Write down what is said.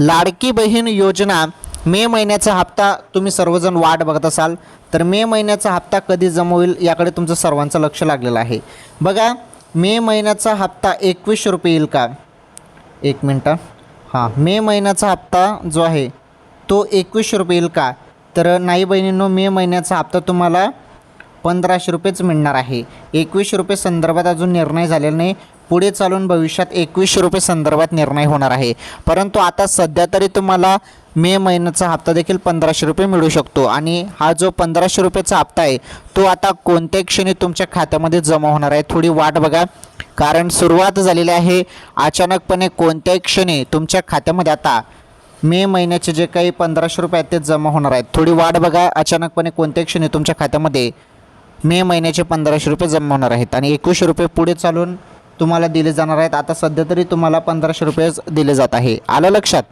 लाडकी बहीण योजना मे महिन्याचा हप्ता तुम्ही सर्वजण वाट बघत असाल तर मे महिन्याचा हप्ता कधी जमा होईल याकडे तुमचं सर्वांचं लक्ष लागलेलं आहे. बघा मे महिन्याचा हप्ता एकवीसशे रुपये येईल का? एक मिनटं. हां मे महिन्याचा हप्ता जो आहे तो एकवीसशे रुपये येईल का? तर नाही बहिणींनो मे महिन्याचा हप्ता तुम्हाला पंधराशे रुपयेच मिळणार आहे. एकवीसशे रुपये संदर्भात अजून निर्णय झालेला नाही. पुढे चालून भविष्यात एकवीसशे रुपये संदर्भात निर्णय होणार आहे. परंतु आता सध्या तरी तुम्हाला मे महिन्याचा हप्ता देखील पंधराशे रुपये मिळू शकतो. आणि हा जो पंधराशे रुपयाचा हप्ता आहे तो आता कोणत्याही क्षणी तुमच्या खात्यामध्ये जमा होणार आहे थोडी वाट बघा. कारण सुरुवात झालेली आहे अचानकपणे कोणत्याही क्षणी तुमच्या खात्यामध्ये आता मे महिन्याचे जे काही पंधराशे रुपये आहेत ते जमा होणार आहेत. थोडी वाट बघा अचानकपणे कोणत्याही क्षणी तुमच्या खात्यामध्ये मे महिन्याचे पंधराशे रुपये जमा होणार आहेत. आणि एकवीसशे रुपये पुढे चालून तुम्हाला दिले जाणार आहेत. आता सध्या तरी तुम्हाला पंधराशे रुपयेच दिले जात आहे. आलं लक्षात?